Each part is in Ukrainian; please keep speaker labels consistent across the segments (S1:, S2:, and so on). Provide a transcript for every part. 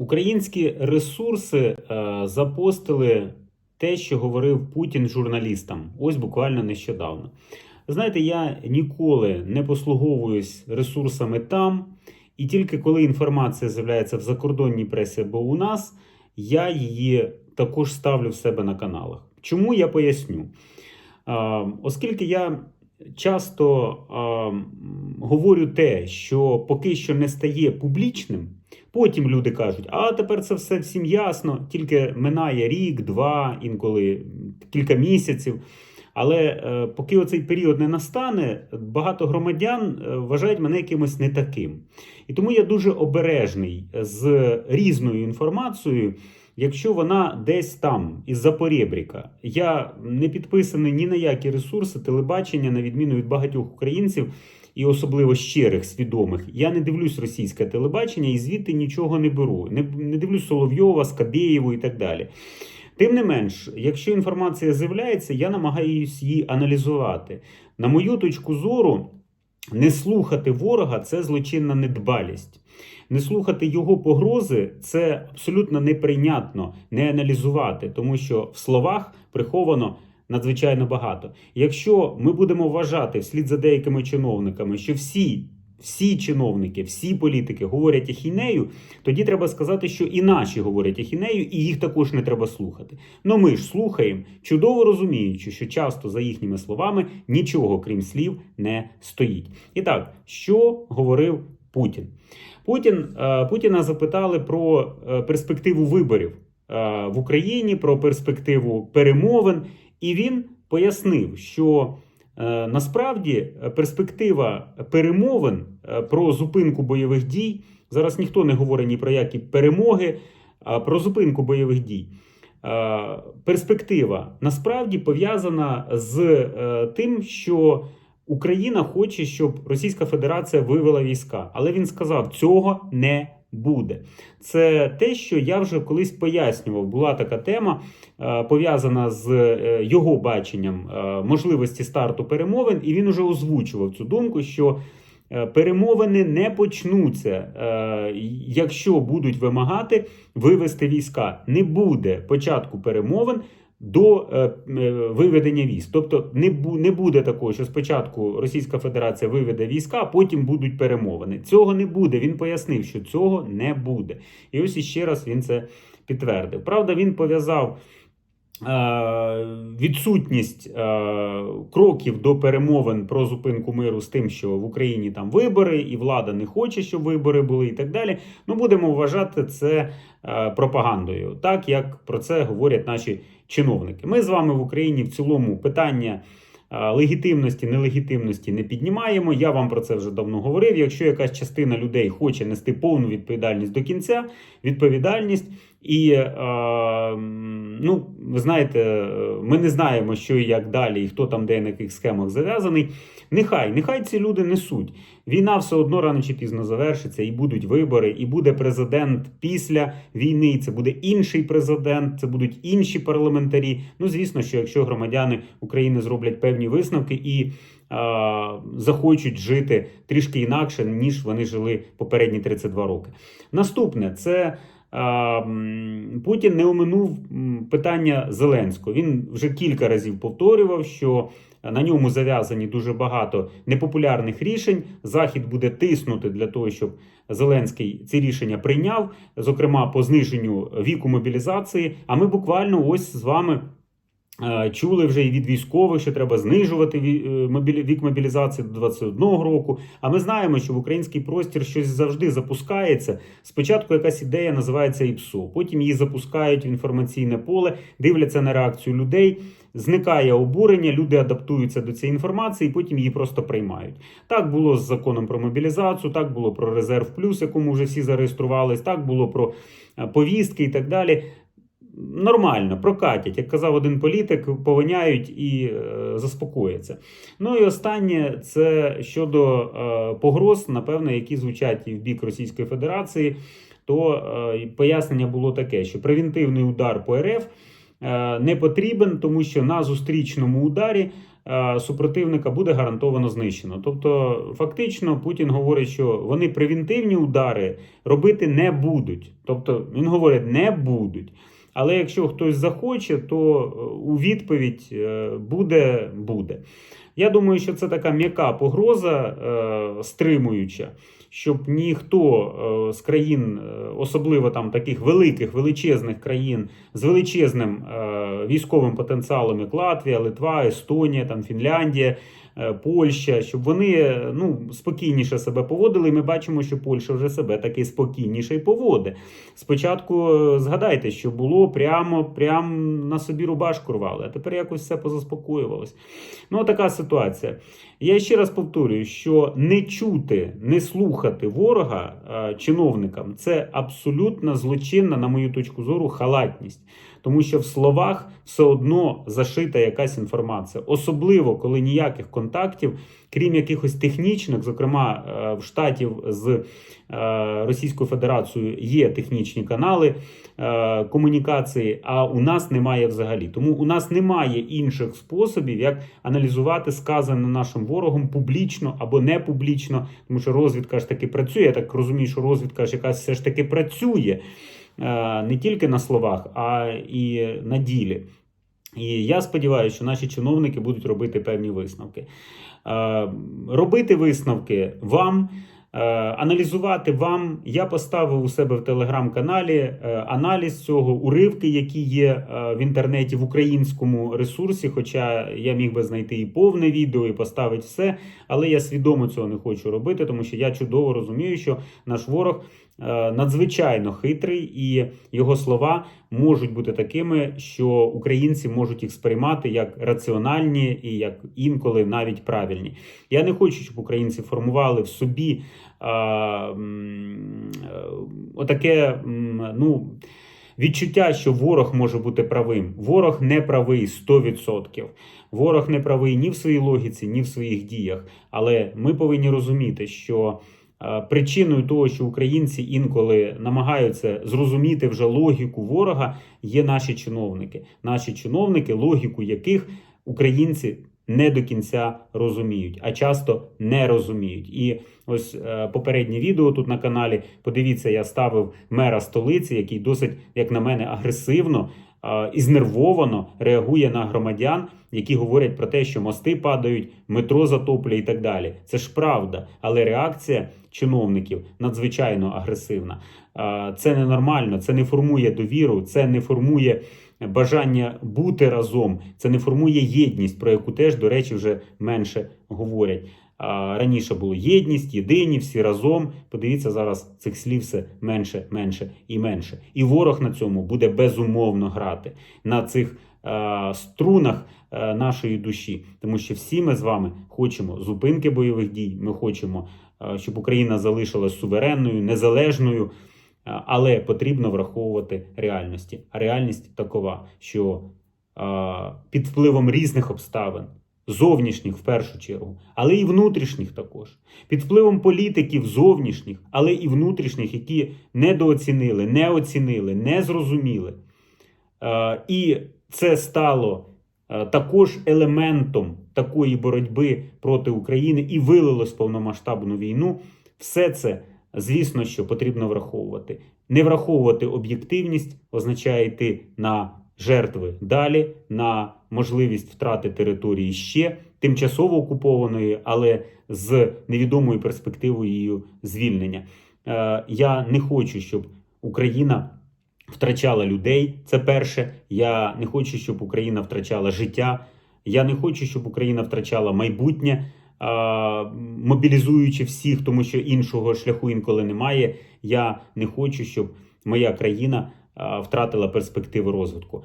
S1: Українські ресурси е, запостили те, що говорив Путін журналістам, ось буквально нещодавно. Знаєте, я ніколи не послуговуюсь ресурсами там, і тільки коли інформація з'являється в закордонній пресі або у нас, я її також ставлю в себе на каналах. Чому я поясню? Е, Оскільки я часто говорю те, що поки що не стає публічним, потім люди кажуть, а тепер це все всім ясно, тільки минає рік, два, інколи кілька місяців. Але е, поки оцей період не настане, багато громадян е, вважають мене якимось не таким. І тому я дуже обережний з різною інформацією, якщо вона десь там, із-за поребріка. Я не підписаний ні на які ресурси телебачення, на відміну від багатьох українців, і особливо щирих, свідомих. Я не дивлюсь російське телебачення і звідти нічого не беру. Не, не дивлюсь Соловйова, Скабєєву і так далі. Тим не менш, якщо інформація з'являється, я намагаюся її аналізувати. На мою точку зору, не слухати ворога це злочинна недбалість. Не слухати його погрози це абсолютно неприйнятно не аналізувати, тому що в словах приховано надзвичайно багато. Якщо ми будемо вважати вслід за деякими чиновниками, що всі. Всі чиновники, всі політики говорять ахінею, тоді треба сказати, що і наші говорять ахінею, і їх також не треба слухати. Ну ми ж слухаємо, чудово розуміючи, що часто за їхніми словами нічого крім слів не стоїть. І так, що говорив Путін? Путін е, Путіна запитали про е, перспективу виборів е, в Україні, про перспективу перемовин, і він пояснив, що насправді перспектива перемовин е, про зупинку бойових дій зараз ніхто не говорить ні про які перемоги, а про зупинку бойових дій. Е, Перспектива насправді пов'язана з е, тим, що Україна хоче, щоб Російська Федерація вивела війська, але він сказав, цього не буде. Це те, що я вже колись пояснював. Була така тема е, пов'язана з е, його баченням е, можливості старту перемовин, і він уже озвучував цю думку, що перемовини не почнуться, якщо будуть вимагати вивести війська. Не буде початку перемовин до е, е, виведення військ. Тобто не, не буде такого, що спочатку Російська Федерація виведе війська, а потім будуть перемовини. Цього не буде. Він пояснив, що цього не буде. І ось іще раз він це підтвердив. Правда, він пов'язав. Е, Відсутність е, кроків до перемовин про зупинку миру з тим, що в Україні там вибори, і влада не хоче, щоб вибори були, і так далі. Ну будемо вважати це е, пропагандою, так як про це говорять наші чиновники. Ми з вами в Україні в цілому питання легітимності, нелегітимності не піднімаємо. Я вам про це вже давно говорив. Якщо якась частина людей хоче нести повну відповідальність до кінця, відповідальність. І е, ну, ви знаєте, е, ми не знаємо, що і як далі, і хто там де на яких схемах зав'язаний. Нехай, нехай ці люди несуть. Війна все одно рано чи пізно завершиться, і будуть вибори, і буде президент після війни. Це буде інший президент, це будуть інші парламентарі. Ну, звісно, що якщо громадяни України зроблять певні висновки і а, захочуть жити трішки інакше, ніж вони жили попередні 32 роки. Наступне це. Путін не оминув питання Зеленського. Він вже кілька разів повторював, що на ньому зав'язані дуже багато непопулярних рішень. Захід буде тиснути для того, щоб Зеленський ці рішення прийняв, зокрема по зниженню віку мобілізації. А ми буквально ось з вами. Е, Чули вже і від військових, що треба знижувати е, вік мобілізації до 21 року. А ми знаємо, що в український простір щось завжди запускається. Спочатку якась ідея називається ІПСО, потім її запускають в інформаційне поле, дивляться на реакцію людей, зникає обурення, люди адаптуються до цієї інформації, і потім її просто приймають. Так було з законом про мобілізацію, так було про резерв плюс, якому вже всі зареєструвались, так було про е, повістки і так далі. Нормально, прокатять, як казав один політик, повиняють і е, заспокояться. Ну і останнє це щодо е, погроз, напевно, які звучать і в бік Російської Федерації. То е, пояснення було таке, що превентивний удар по РФ не потрібен, тому що на зустрічному ударі супротивника буде гарантовано знищено. Тобто, фактично, Путін говорить, що вони превентивні удари робити не будуть. Тобто, він говорить, не будуть. Але якщо хтось захоче, то е, у відповідь е, буде буде. Я думаю, що це така м'яка погроза е, стримуюча, щоб ніхто е, з країн, е, особливо там таких великих, величезних країн з величезним е, військовим потенціалом, як Латвія, Литва, Естонія, там Фінляндія. Польща, щоб вони ну, спокійніше себе поводили. І ми бачимо, що Польща вже себе таки спокійніше і поводить. Спочатку згадайте, що було прямо, прямо на собі рубашку рвали, а тепер якось все позаспокоювалось. Ну, така ситуація. Я ще раз повторюю, що не чути, не слухати ворога е, чиновникам це абсолютно злочинна, на мою точку зору, халатність. Тому що в словах все одно зашита якась інформація, особливо коли ніяких контактів, крім якихось технічних, зокрема е, в штатів з е, Російською Федерацією є технічні канали е, комунікації, а у нас немає взагалі. Тому у нас немає інших способів, як аналізувати сказане нашим ворогом публічно або не публічно, тому що розвідка ж таки працює. Я так розумію, що розвідка ж якась все ж таки працює не тільки на словах, а і на ділі. І я сподіваюся, що наші чиновники будуть робити певні висновки. Е, Робити висновки вам. Е, Аналізувати вам я поставив у себе в телеграм-каналі е, аналіз цього, уривки, які є е, в інтернеті в українському ресурсі. Хоча я міг би знайти і повне відео, і поставити все, але я свідомо цього не хочу робити, тому що я чудово розумію, що наш ворог е, надзвичайно хитрий, і його слова можуть бути такими, що українці можуть їх сприймати як раціональні і як інколи навіть правильні. Я не хочу, щоб українці формували в собі а, е, отаке ну, відчуття, що ворог може бути правим. Ворог не правий 100%. Ворог не правий ні в своїй логіці, ні в своїх діях. Але ми повинні розуміти, що е, причиною того, що українці інколи намагаються зрозуміти вже логіку ворога, є наші чиновники. Наші чиновники, логіку яких українці не до кінця розуміють, а часто не розуміють. І ось е, попереднє відео тут на каналі. Подивіться, я ставив мера столиці, який досить, як на мене, агресивно е, і знервовано реагує на громадян, які говорять про те, що мости падають, метро затоплює і так далі. Це ж правда, але реакція чиновників надзвичайно агресивна. Це ненормально, це не формує довіру, це не формує бажання бути разом, це не формує єдність, про яку теж, до речі, вже менше говорять. Раніше було єдність, єдині, всі разом. Подивіться, зараз цих слів все менше, менше і менше. І ворог на цьому буде безумовно грати на цих е, струнах е, нашої душі, тому що всі ми з вами хочемо зупинки бойових дій. Ми хочемо, е, щоб Україна залишилась суверенною, незалежною. Е, Але потрібно враховувати реальності. А реальність такова, що е, під впливом різних обставин, зовнішніх в першу чергу, але і внутрішніх також, під впливом політиків зовнішніх, але і внутрішніх, які недооцінили, не оцінили, не зрозуміли. Е, І це стало е, також елементом такої боротьби проти України і вилилось повномасштабну війну. Все це, звісно, що потрібно враховувати. Не враховувати об'єктивність означає йти на жертви далі, на можливість втрати території ще тимчасово окупованої, але з невідомою перспективою її звільнення. Е, Я не хочу, щоб Україна втрачала людей. Це перше. Я не хочу, щоб Україна втрачала життя. Я не хочу, щоб Україна втрачала майбутнє, а, мобілізуючи всіх, тому що іншого шляху інколи немає. Я не хочу, щоб моя країна втратила перспективи розвитку.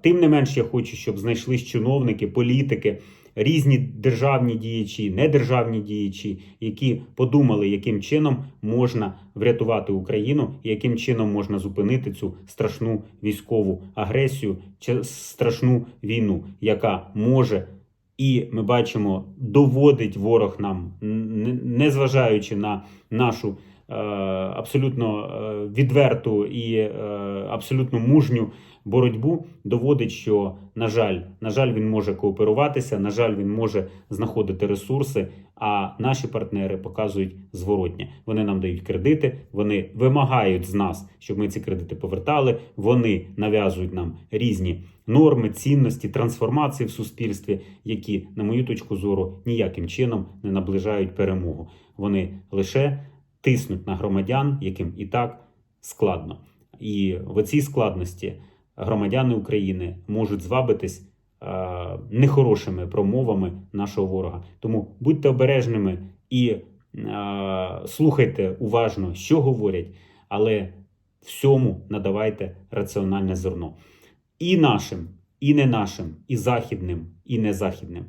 S1: Тим не менш, я хочу, щоб знайшлись чиновники, політики, різні державні діячі, недержавні діячі, які подумали, яким чином можна врятувати Україну, і яким чином можна зупинити цю страшну військову агресію, страшну війну, яка може. І ми бачимо, доводить ворог нам, незважаючи на нашу е, абсолютно е, відверту і е, абсолютно мужню боротьбу, доводить, що на жаль, на жаль, він може кооперуватися, на жаль, він може знаходити ресурси. А наші партнери показують зворотнє. Вони нам дають кредити, вони вимагають з нас, щоб ми ці кредити повертали. Вони нав'язують нам різні норми, цінності, трансформації в суспільстві, які, на мою точку зору, ніяким чином не наближають перемогу. Вони лише тиснуть на громадян, яким і так складно. І в цій складності громадяни України можуть звабитись е, нехорошими промовами нашого ворога. Тому будьте обережними і е, слухайте уважно, що говорять, але всьому надавайте раціональне зерно. І нашим, і не нашим, і західним, і незахідним.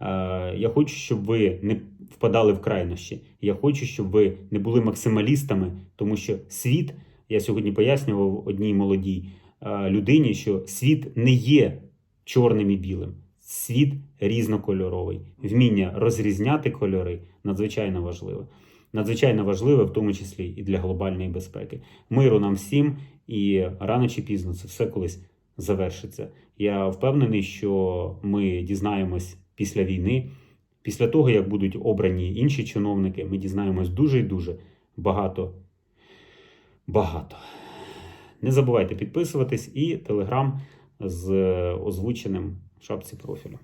S1: Е, Я хочу, щоб ви не впадали в крайнощі. Я хочу, щоб ви не були максималістами, тому що світ, я сьогодні пояснював одній молодій людині, що світ не є чорним і білим. Світ різнокольоровий. Вміння розрізняти кольори надзвичайно важливе. Надзвичайно важливе, в тому числі і для глобальної безпеки. Миру нам всім, і рано чи пізно це все колись завершиться. Я впевнений, що ми дізнаємось після війни, після того, як будуть обрані інші чиновники, ми дізнаємось дуже і дуже багато. Багато. Не забувайте підписуватись і телеграм з озвученим в шапці профілю.